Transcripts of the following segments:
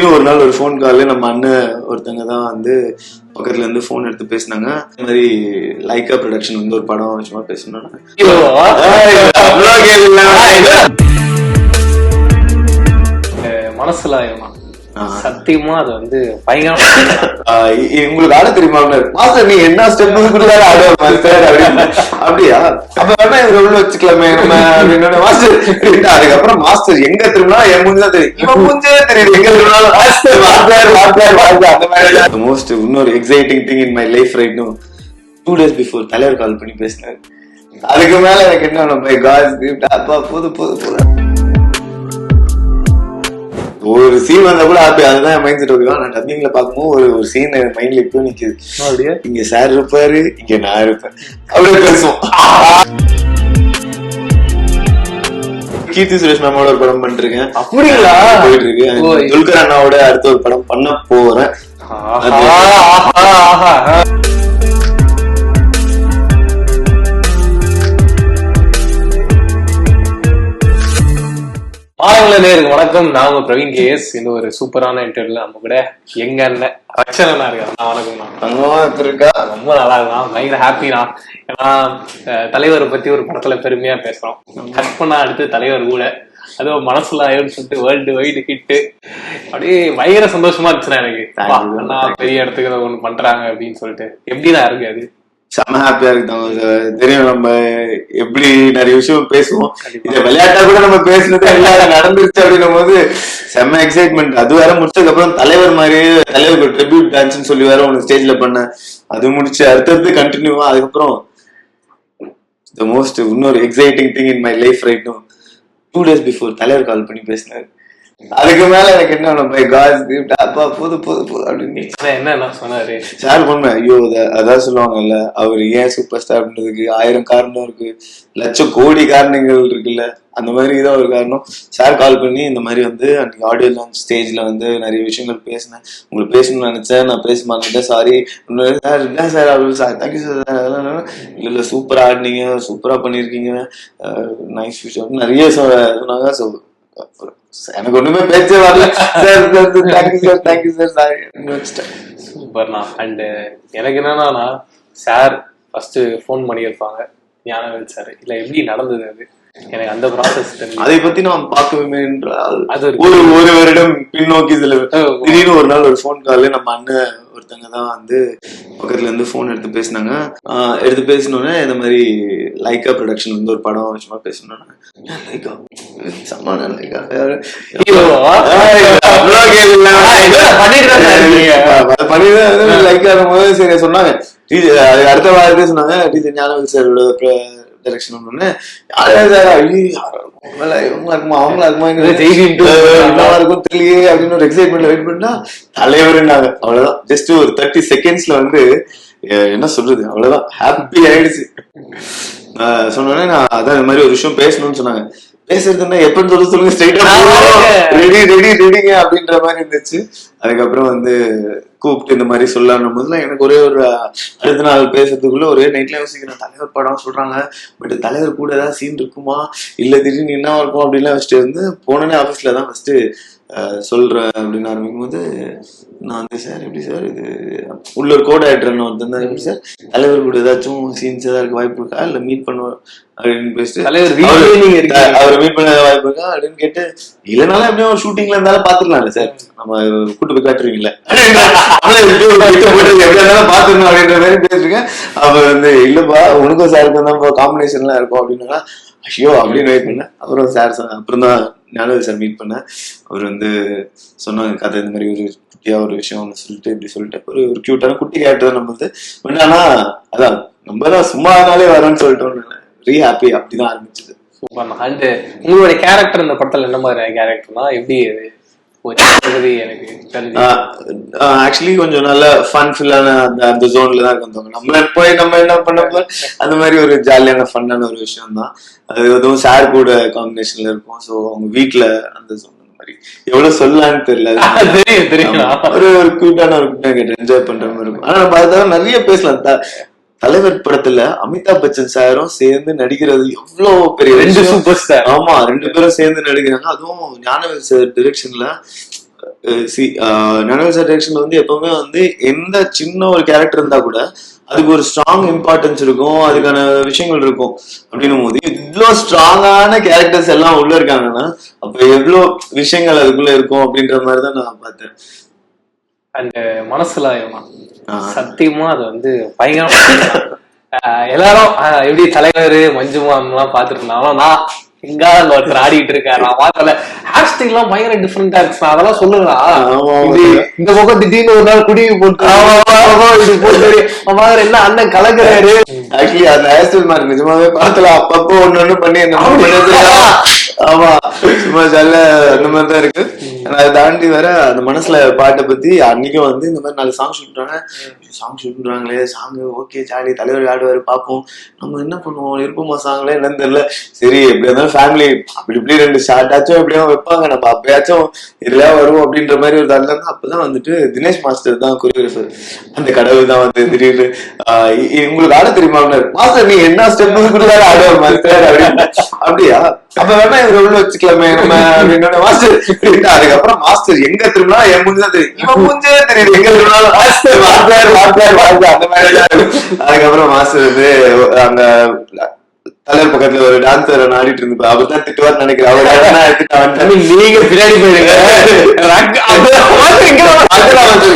திடீர்னு ஒரு நாள் ஒரு ஃபோன் கால்ல நம்ம அண்ணன் ஒருத்தங்க தான் வந்து பக்கத்துல இருந்து ஃபோன் எடுத்து பேசினாங்க. இந்த மாதிரி லைக்கா ப்ரொடக்ஷன் வந்து ஒரு படம் சும்மா பேசணும் மனசுல சத்தியமா அது வந்து பயங்கரமா உங்களுக்கு ஆட தெரியுமா? மாஸ்டர் நீ என்ன ஸ்டெப் மாஸ்டர் அப்படின்னு அப்படியா? அப்ப வேணா இவங்க உள்ள வச்சுக்கலாமே நம்ம அப்படின்னு மாஸ்டர் அதுக்கப்புறம் மாஸ்டர் எங்க திரும்பினா என் மூஞ்சி தான் தெரியும். இவன் மூஞ்சே தெரியுது. எங்க திரும்பினாலும் மாஸ்டர் மாஸ்டர் மாஸ்டர் மாஸ்டர் அந்த மாதிரி மோஸ்ட் இன்னொரு exciting thing in my life right no two days before தலைவர் கால் பண்ணி பேசினாரு. அதுக்கு மேல எனக்கு என்ன பை காட் அப்பா போது போது போது. ஒரு சீன் வந்தா கூட ஹாப்பி அதுதான் மைண்ட் செட் இருக்கும் நான் டப்பிங்ல பார்க்கும்போது ஒரு ஒரு சீன் மைண்ட்ல இப்போ நிக்குது. அப்படியே? இங்க சார் இருப்பாரு இங்க நான் இருப்பேன். அப்படியே பேசுவோம். கீர்த்தி சுரேஷ் மேமோட ஒரு படம் பண்ணிட்டு இருக்கேன் அப்படிங்களா? போயிட்டு இருக்கு. துல்கர் அண்ணாவோட அடுத்த ஒரு படம் பண்ண போறேன். நேருக்கு வணக்கம். நான் உங்க பிரவீன் கேஎஸ் இந்த ஒரு சூப்பரான இன்டர்வியூல நம்ம கூட எங்க அண்ணன்? ரக்ஷனா இருக்காரு. நான் வணக்கம் இருக்கா? ரொம்ப நல்லா இருக்கலாம் பயங்கர ஹாப்பி தான் ஏன்னா தலைவரை பத்தி ஒரு படத்துல பெருமையா பேசுறோம். கட் பண்ணா அடுத்து தலைவர் கூட. அதுவும் மனசுல ஆயிடும்னு சொல்லிட்டு வேர்ல்டு வைடு ஹிட்டு அப்படியே பயங்கர சந்தோஷமா இருந்துச்சுண்ணா எனக்கு. பெரிய இடத்துக்கு ஒண்ணு பண்றாங்க அப்படின்னு சொல்லிட்டு. எப்படிதான் இருக்கு அது? செம்ம ஹாப்பியா இருக்கு தெரியும் நம்ம எப்படி நிறைய விஷயம் பேசுவோம். இத விளையாட்டா கூட நம்ம பேசுனது எல்லாம் நடந்துருச்சு அப்படின்னும் போது செம்ம எக்ஸைட்மெண்ட் அது வேற முடிச்சதுக்கு அப்புறம் தலைவர் மாதிரியே தலைவர் ட்ரிபியூட் டான்ஸ்னு சொல்லி வேற ஒன்று ஸ்டேஜ்ல பண்ணேன். அது முடிச்சு அடுத்தடுத்து கண்டினியூவா அதுக்கப்புறம் த மோஸ்ட் இன்னொரு exciting thing in my life right no two days before தலைவர் கால் பண்ணி பேசினாரு. அதுக்கு மேல எனக்கு என்ன பை காட் அப்பா போது போது போது அப்படின்னு என்ன என்ன சொன்னாரு? சார் உண்மை ஐயோ அத- அதான் சொல்லுவாங்கல்ல அவர் ஏன் சூப்பர் ஸ்டார் அப்படின்றதுக்கு ஆயிரம் காரணம் இருக்கு. லட்சம் கோடி காரணங்கள் இருக்குல்ல அந்த மாதிரி இதான் ஒரு காரணம். சார் கால் பண்ணி இந்த மாதிரி வந்து அன்னைக்கு ஆடியோ லான்ச் ஸ்டேஜ்ல வந்து நிறைய விஷயங்கள் பேசினேன். உங்களுக்கு பேசணும்னு நினைச்சேன் நான் பேச மாட்டேன் சாரி சார் என்ன சார் அப்படின்னு சார் தேங்க்யூ சார் அதெல்லாம் இல்ல, இல்ல சூப்பரா ஆடினீங்க சூப்பரா பண்ணிருக்கீங்க நைஸ் ஃபியூச்சர் நிறைய சொன்னாங்க ஸோ எனக்கு ஒண்ணுமே பேச்சே வரல. Sir thank you sir thank you sir sorry சூப்பர்ண்ணா அண்ட் எனக்கு என்னன்னா சார் ஃபர்ஸ்ட் ஃபோன் பண்ணியிருப்பாங்க ஞானவேல் சார் இல்ல எப்படி நடந்தது அது? எனக்கு அந்த ப்ராசஸ் அதை பத்தி நாம் பார்க்கவே என்றால் அது ஒரு ஒரு வருடம் பின்னோக்கி ஓ. திடீர்னு ஒரு நாள் ஒரு ஃபோன் கால்ல நம்ம அண்ணன் ஒருத்தங்க தான் வந்து பக்கத்துல இருந்து ஃபோன் எடுத்து பேசினாங்க. எடுத்து பேசினோடனே இந்த மாதிரி லைக்கா ப்ரொடக்ஷன் வந்து ஒரு படம் சும்மா பேசணும் லைக்கா சமான லைக்கா ஹீரோவா? லைக்கா இருக்கும்போது சரி சொன்னாங்க. அடுத்த வாரத்தே சொன்னாங்க. டீச்சர் ஞானவேல் சாரோட டைரக்ஷன்? அவங்களா இவங்களா இருக்குமா? அவங்களா இருக்குமா? இருக்கும் தெரியலையே அப்படின்னு ஒரு எக்ஸைட்மெண்ட்ல வெயிட் பண்ணா தலைவர்னாங்க அவ்வளவுதான். ஜஸ்ட் ஒரு தேர்ட்டி செகண்ட்ஸ்ல வந்து என்ன சொல்றது? அவ்வளவுதான். ஹாப்பி ஆயிடுச்சு. சொன்னோடனே நான் அதான் இந்த மாதிரி ஒரு விஷயம் பேசணும்னு சொன்னாங்க. பேசுறதுன்னா எப்பன்னு சொல்ல சொல்லுங்க ஸ்ட்ரைட்டா ரெடி ரெடி ரெடிங்க அப்படின்ற மாதிரி இருந்துச்சு. அதுக்கப்புறம் வந்து கூப்பிட்டு இந்த மாதிரி சொல்லணும் போதுல எனக்கு ஒரே ஒரு அடுத்த நாள் பேசுறதுக்குள்ள ஒரே நைட்ல யோசிக்கிறேன் தலைவர் படம் சொல்றாங்க பட் தலைவர் கூட ஏதாவது சீன் இருக்குமா? இல்ல திடீர்னு என்ன இருக்கும் அப்படின்லாம் வச்சுட்டு வந்து போனோடனே ஆஃபீஸ்ல தான் ஃபர்ஸ்ட் சொல்றேன் அப்படின்னு ஆரம்பிக்கும் போது நான் வந்து சார் எப்படி சார் இது உள்ள ஒரு கோட் ஆயிட்டுறேன்னு ஒருத்தன் தான் எப்படி சார்? தலைவர் கூட ஏதாச்சும் சீன்ஸ் ஏதாவது இருக்க வாய்ப்பு இருக்கா? இல்ல மீட் பண்ணுவோம் அப்படின்னு பேசிட்டு தலைவர். அவரை மீட் பண்ண வாய்ப்பு இருக்கா? அப்படின்னு கேட்டு இல்லனாலும் எப்படியும் ஷூட்டிங்ல இருந்தாலும் பாத்துக்கலாம்ல சார். நம்ம கூட்டு போய் காட்டுறீங்களா பாத்துக்கணும் அப்படின்ற மாதிரி பேசிருக்கேன் அவர் வந்து இல்லப்பா உனக்கும் சாருக்கும் தான் காம்பினேஷன்லாம் இருக்கும் அப்படின்னா ஐயோ அப்படின்னு வெயிட் பண்ணேன். அப்புறம் சார் அப்புறம் தான் ஞானவேல் சார் மீட் பண்ணேன். அவர் வந்து சொன்னாங்க கதை இந்த மாதிரி ஒரு குட்டியா ஒரு விஷயம் ஒன்று சொல்லிட்டு இப்படி சொல்லிட்டு. ஒரு ஒரு கியூட்டான குட்டி கேரக்டர் நம்ம வந்து பட் ஆனா அதான் நம்ம தான் சும்மா ஆனாலே வரோம்னு சொல்லிட்டோம் வெரி ஹாப்பி அப்படிதான் ஆரம்பிச்சது. சூப்பர்ண்ணா அண்ட் உங்களுடைய கேரக்டர் இந்த படத்துல என்ன மாதிரி கேரக்டர்னா எப்படி ஆக்சுவலி கொஞ்சம் நல்ல ஃபன் ஃபில்லான அந்த அந்த ஜோன்ல தான் நம்ம போய் நம்ம என்ன பண்ண போறோம்? அந்த மாதிரி ஒரு ஜாலியான ஃபன்னான ஒரு விஷயம் தான். அது எதுவும் சார் கூட காம்பினேஷன்ல இருக்கும். ஸோ அவங்க வீட்ல அந்த ஜோன் அந்த மாதிரி. எவ்வளவு சொல்லலாம்னு தெரியல. தெரியும் தெரியும். ஒரு ஒரு கியூட்டான ஒரு கேட்டு என்ஜாய் பண்ற மாதிரி இருக்கும். ஆனா நம்ம நிறைய பேசலாம். த- தலைவர் படத்துல அமிதாப் பச்சன் சாரும் சேர்ந்து நடிக்கிறது எவ்வளவு பெரிய ரெண்டு. சூப்பர் ஸ்டார் ஆமா ரெண்டு பேரும் சேர்ந்து நடிக்கிறாங்க. அதுவும் ஞானவேல் சார் டிரெக்ஷன்ல சி நனல் சார் டைரக்ஷன்ல வந்து எப்பவுமே வந்து எந்த சின்ன ஒரு கேரக்டர் இருந்தா கூட அதுக்கு ஒரு ஸ்ட்ராங் இம்பார்ட்டன்ஸ் இருக்கும் அதுக்கான விஷயங்கள் இருக்கும் அப்படின்னும் போது இவ்வளோ ஸ்ட்ராங்கான கேரக்டர்ஸ் எல்லாம் உள்ள இருக்காங்கன்னா அப்ப எவ்வளோ விஷயங்கள் அதுக்குள்ள இருக்கும் அப்படின்ற மாதிரி தான் நான் பார்த்தேன். அந்த மனசுல. சத்தியமா அது வந்து பயங்கரமா எல்லாரும் எப்படி தலைவர் மஞ்சுமா எல்லாம் பாத்துட்டு இருந்தாலும் நான் எங்க அங்க ஒருத்தர் ஆடிட்டு இருக்காரு நான் பார்த்தல ஹேர் ஸ்டைல் எல்லாம் பயங்கர டிஃபரெண்டா இருக்கு அதெல்லாம் சொல்லுங்களா. இந்த பக்கம் திடீர்னு ஒரு நாள் குடிவு போட்டு என்ன அண்ணன் கலக்குறாரு? ஆக்சுவலி அந்த ஹேர்ஸ்டைல் மாதிரி நிஜமாவே படத்துல அப்பப்போ ஒண்ணு ஒண்ணு பண்ணி. ஆமா சும்மா ஜல்ல அந்த மாதிரி தான் இருக்கு அதை தாண்டி வேற அந்த மனசுல பாட்டை பத்தி அன்னைக்கும் வந்து இந்த மாதிரி நாலு சாங் ஷூட் பண்றாங்க சாங் ஷூட் பண்றாங்களே சாங் ஓகே ஜாலி தலைவர் ஆடுவாரு பார்ப்போம் நம்ம என்ன பண்ணுவோம்? இருப்போமா சாங்ல என்னன்னு தெரியல. சரி எப்படி இருந்தாலும் ஃபேமிலி அப்படி இப்படி ரெண்டு ஷார்ட் ஆச்சும் எப்படியும் வைப்பாங்க. நம்ம அப்பயாச்சும் இதுல வருவோம் அப்படின்ற மாதிரி ஒரு தள்ள அப்பதான் வந்துட்டு தினேஷ் மாஸ்டர் தான் கொரியோகிராஃபர் அந்த கடவுள் தான் வந்து திடீர்னு உங்களுக்கு ஆட தெரியுமா? மாஸ்டர் நீ என்ன ஸ்டெப் கொடுத்தாலும் ஆடுவார் மாஸ்டர் அப்படியா? அப்ப வேணா இவங்க உள்ள வச்சுக்கலாமே நம்ம அப்படின்னோட மாஸ்டர் அதுக்கப்புறம் மாஸ்டர் எங்க திரும்பினா என் தான் தெரியும். இவன் மூஞ்சே தெரியுது. எங்க திரும்பினாலும் மாஸ்டர் மாஸ்டர் மாஸ்டர் மாஸ்டர் அந்த மாதிரி. அதுக்கப்புறம் மாஸ்டர் வந்து அந்த தலைவர் பக்கத்துல ஒரு டான்சர் ஆடிட்டு இருந்தப்ப அவர் தான் திட்டுவார்னு நினைக்கிறேன். அவர். நீங்க பின்னாடி போயிடுங்க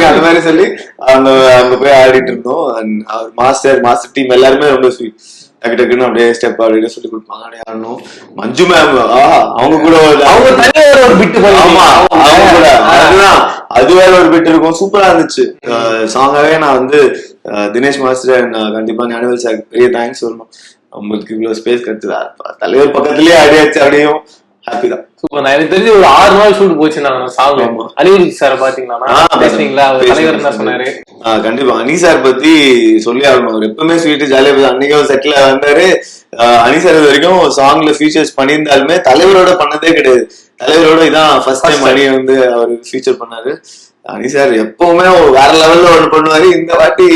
அந்த மாதிரி சொல்லி அங்க அங்க போய் ஆடிட்டு இருந்தோம். மாஸ்டர் மாஸ்டர் டீம் எல்லாருமே ரொம்ப ஸ்வீட் டக்கு டக்குன்னு அப்படியே ஸ்டெப் அப்படின்னு சொல்லி கொடுப்பாங்க. ஆடணும் மஞ்சு மேம் அவங்க கூட அவங்க தனியா ஒரு பிட்டு ஆமா அவங்க கூட. அதுதான். அது வேற ஒரு பிட் இருக்கும். சூப்பரா இருந்துச்சு. சாங்காவே நான் வந்து தினேஷ் மாஸ்டர் கண்டிப்பா ஞானவேல் சார் பெரிய தேங்க்ஸ் சொல்லணும் உங்களுக்கு இவ்வளவு ஸ்பேஸ் கிடைச்சதா? தலைவர் பக்கத்துலயே ஆடியாச்சு அப்படியும். ஹாப்பி தான். சூப்பர் நான் எனக்கு தெரிஞ்சு ஒரு ஆறு நாள் ஷூட் போச்சு நான் சாங். அலிவரி சார் பாத்தீங்களா? ஆ, பேசுனீங்களா? தலைவர் என்ன. சொன்னாரு. கண்டிப்பா. அனி சார் பத்தி சொல்லி ஆகணும். அவர் எப்பவுமே ஸ்வீட் ஜாலியா பேச அன்னைக்கும் செட்ல வந்தாரு. அனி சார் இது வரைக்கும் சாங்ல ஃபீச்சர்ஸ் பண்ணியிருந்தாலுமே தலைவரோட பண்ணதே கிடையாது. தலைவரோட இதான் ஃபர்ஸ்ட் டைம் அனி வந்து அவர் ஃபீச்சர் பண்ணாரு. அனி சார் எப்பவுமே வேற லெவல்ல ஒன்று பண்ணுவாரு. இந்த வாட்டி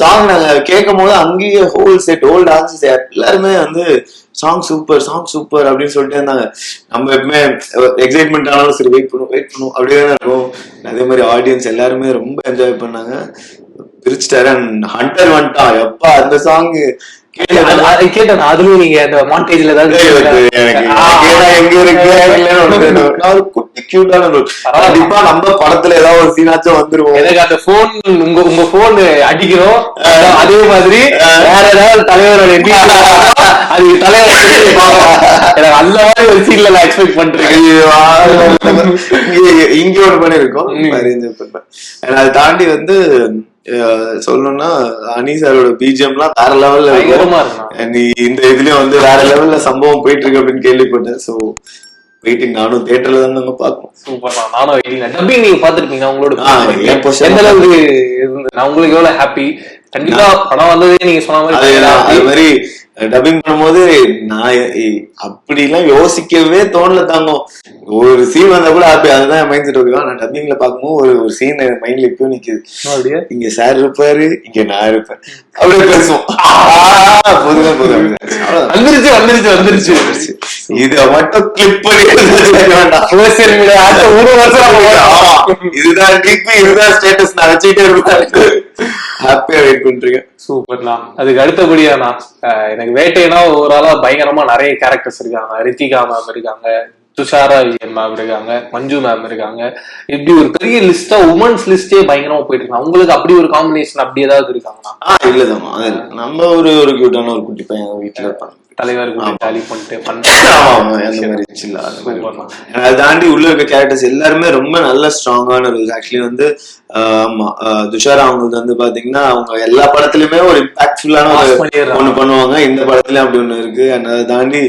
சாங் நாங்க கேட்கும் போது அங்கேயே ஹோல் செட் ஹோல் டான்ஸ் எல்லாருமே வந்து சாங் சூப்பர் சாங் சூப்பர் அப்படின்னு சொல்லிட்டு இருந்தாங்க. நம்ம எப்பவுமே எக்ஸைட்மெண்ட் ஆனாலும் சரி வெயிட் பண்ணுவோம் வெயிட் பண்ணுவோம். அப்படியே தான் இருக்கும் அதே மாதிரி ஆடியன்ஸ் எல்லாருமே ரொம்ப என்ஜாய் பண்ணாங்க. பிரிச்சுட்டாரு. ஹண்டர் வந்துட்டான். எப்பா அந்த சாங் கேட்டேன். அதுலயும் நீங்க அந்த மாண்டேஜ்ல ஏதாவது ஒரு குட்டி கியூட்டான கண்டிப்பா நம்ம படத்துல ஏதாவது ஒரு சீனாச்சும் வந்துருவோம். எனக்கு அந்த போன் உங்க உங்க போன் அடிக்கிறோம் அதே மாதிரி வேற ஏதாவது தலைவரோட அது தலைவர். எனக்கு அந்த மாதிரி ஒரு சீன்ல நான் எக்ஸ்பெக்ட் பண்றேன் இங்க- ஒரு பண்ணி இருக்கும். அதை தாண்டி வந்து சொல்லணும்னா அனி சாரோட பிஜிஎம்லாம் வேற லெவல்ல நீ இந்த இதுலயும் வந்து வேற லெவல்ல சம்பவம் போயிட்டு இருக்கு அப்படின்னு கேள்விப்பட்டேன். சோ வெயிட்டிங் நானும் தியேட்டர்ல தான் நாங்க பார்ப்போம் சூப்பர் நானும் வெயிட்டிங் டப்பிங் நீங்க பாத்துருப்பீங்க portion எந்த அளவுக்கு நான் உங்களுக்கு எவ்வளவு ஹாப்பி கண்டிப்பா படம் வந்ததே நீங்க சொன்ன அது மாதிரி டப்பிங் பண்ணும்போது நான் அப்படிலாம் யோசிக்கவே தோணல தாங்கும். ஒரு சீன் வந்தா கூட ஹாப்பி அதுதான் மைண்ட் செட் ஓகேவா நான் டப்பிங்ல பார்க்கும்போது ஒரு ஒரு சீன் மைண்ட்ல இப்பயும் நிக்குது. அப்படியே? இங்க சார் இருப்பாரு இங்க நான் இருப்பேன். அப்படியே பேசுவோம். போதும் அவ்வளவுதான். வந்துருச்சு வந்துருச்சு வந்துருச்சு. இத மட்டும் கிளிப் பண்ணி. இதுதான் கிளிப் இதுதான் ஸ்டேட்டஸ் நான் வச்சுக்கிட்டே இருப்பேன். ஹாப்பியா வெயிட் பண்றீங்க. சூப்பர்ண்ணா அதுக்கு அடுத்தபடியாண்ணா அஹ் எனக்கு வேட்டைனா ஓவராலா பயங்கரமா நிறைய கேரக்டர்ஸ் இருக்காங்க. ரித்திகா மேம் இருக்காங்க துஷாரா விஜயன் மேம் இருக்காங்க மஞ்சு மேம் இருக்காங்க. இப்படி ஒரு பெரிய லிஸ்டா உமன்ஸ் லிஸ்டே பயங்கரமா போயிட்டு இருக்கு. உங்களுக்கு அப்படி ஒரு காம்பினேஷன் அப்படி ஏதாவது இருக்காங்கண்ணா ஆ இல்லதாம்மா அது இல்ல. நம்ம ஒரு ஒரு கியூட்டான ஒரு குட்டி பையன் வீட்டுல இருப்பாங்க தலைவர் பண்ணிட்டு அதை தாண்டி உள்ள இருக்க கேரக்டர்ஸ் எல்லாருமே ரொம்ப நல்ல ஸ்ட்ராங்கான ரோல்ஸ் ஆக்சுவலி வந்து துஷாரா அவங்களுக்கு வந்து பாத்தீங்கன்னா அவங்க எல்லா படத்துலயுமே ஒரு இம்பாக்ட்ஃபுல்லான. ஒண்ணு பண்ணுவாங்க. இந்த படத்துலயும் அப்படி ஒண்ணு இருக்கு. அதை தாண்டி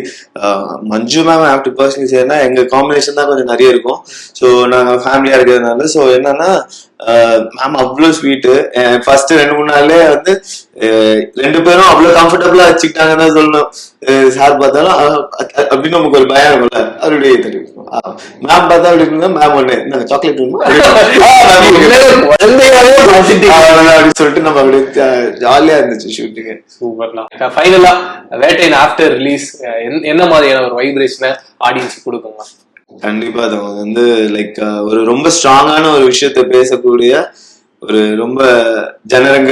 மஞ்சு மேம் பர்சனல் சேர்னா எங்க காம்பினேஷன் தான் கொஞ்சம் நிறைய இருக்கும். ஸோ நாங்க ஃபேமிலியா இருக்கிறதுனால ஸோ என்னன்னா மேம் அவ்வளவு ஸ்வீட்டு ஃபர்ஸ்ட் ரெண்டு மூணு நாள்லயே வந்து ரெண்டு பேரும் அவ்வளவு கம்ஃபர்டபுளா வச்சுக்கிட்டாங்கன்னு சொல்லணும். சார் பார்த்தாலும் அப்படின்னு நமக்கு ஒரு பயம் இருக்கும்ல. அவருடைய தெரியும். மேம் பார்த்தா அப்படி இருந்தா மேம் ஒண்ணு நாங்க சாக்லேட் அப்படின்னு சொல்லிட்டு நம்ம அப்படியே ஜாலியா இருந்துச்சு ஷூட்டிங் சூப்பர்ண்ணா ஃபைனலா வேட்டைன் ஆஃப்டர் ரிலீஸ் என்ன மாதிரியான ஒரு வைப்ரேஷனை ஆடியன்ஸ் கொடுக்குங்க? கண்டிப்பா அது வந்து லைக் ஒரு ரொம்ப ஸ்ட்ராங்கான ஒரு விஷயத்த பேசக்கூடிய ஒரு ரொம்ப ஜனரங்க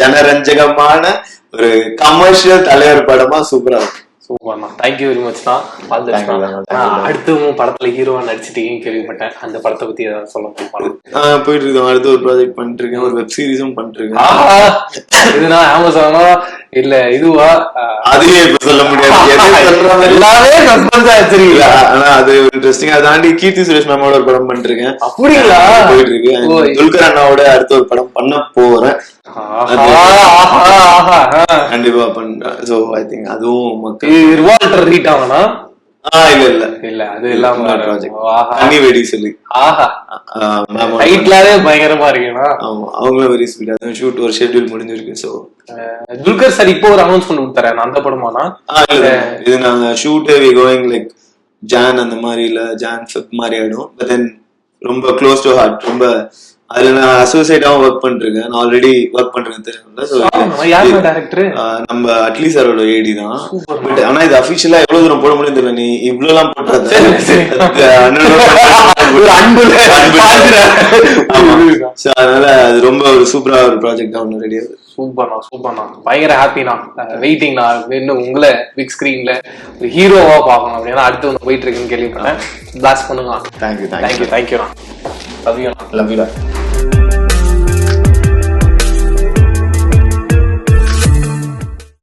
ஜனரஞ்சகமான ஒரு கமர்ஷியல் தலைவர் படமா சூப்பரா இருக்கும். சூப்பர்ண்ணா தேங்க்யூ வெரி மச் தான் ஆல். அடுத்தவும் படத்துல ஹீரோவா நடிச்சிட்டீங்கன்னு கேள்விப்பட்டேன். அந்த படத்தை பத்தி ஏதாவது சொல்ல முடியுமா? போயிட்டு இருக்கோம் அடுத்து ஒரு ப்ராஜெக்ட் பண்ணிட்டு இருக்கேன் ஒரு வெப் சீரிஸும் பண்ணிட்டு இருக்கேன் இதுனா அமேசானா இல்ல இதுவா? அதையே இப்ப சொல்ல முடியாது. எல்லாமே சஸ்பென்ஸா இல்ல, வச்சிருக்கீங்களா ஆனா அது இன்ட்ரெஸ்டிங் அதை தாண்டி கீர்த்தி சுரேஷ் மேமோட ஒரு படம் பண்ணிட்டு இருக்கேன் அப்படிங்களா? போயிட்டு இருக்கு ஓ, And துல்கர் அண்ணாவோட அடுத்த ஒரு படம் பண்ண போறேன். கண்டிப்பா பண்றேன் சோ ஐ திங்க் அதுவும் மக்கள் ரிவால்டர் ரீட் ஆகனா இல்ல இல்ல. இல்ல அது இல்லாம ஆஹா. தண்ணி வெடி சொல்லி. ஆஹா. ஆஹ் ma'am ஓட ஹைட்லாவே பயங்கரமா இருக்கேனா? ஆமா அவங்களும் வெரி அதுவும் ஷூட் ஒரு ஷெட்யூல் முடிஞ்சிருக்கு சோ துல்கர் சார் இப்போ ஒரு அனௌன்ஸ்மெண்ட் கொடுத்தாரு அந்த படமானா? இது நாங்க shoot we going like John அந்த மாதிரி இல்ல ஜான் ஃபெப் மாதிரி ஆயிடும். பட் தென் ரொம்ப க்ளோஸ் டு ஹார்ட் ரொம்ப அதுல நான் அசோசியேட்டாவும் ஒர்க் பண்ணிருக்கேன். நான் ஆல்ரெடி ஒர்க் பண்றேன் டேரக்டர் நம்ம அட்லி சாரோட ஏடி தான். பட் ஆனா இது அபிஷியலா எவ்வளவு தூரம் போட முடியும் தெரியல. நீ இவ்வளவு எல்லாம் போட்டாத அதனால அது ரொம்ப ஒரு சூப்பரா ஒரு ப்ராஜெக்ட் ஒன்று ரெடி ஆகுது. சூப்பர்ண்ணா சூப்பர்ண்ணா பயங்கர ஹாப்பிண்ணா வெயிட்டிங்ண்ணா இன்னும் உங்களை பிக் ஸ்கிரீன்ல ஒரு ஹீரோவா பார்க்கணும் அப்படின்னா அடுத்து வந்து போயிட்டு இருக்குன்னு கேள்விப்பட்டேன். பிளாஸ் பண்ணுங்க. Thank you thank you thank you தேங்க்யூண்ணா லவ் யூண்ணா லவ் யூ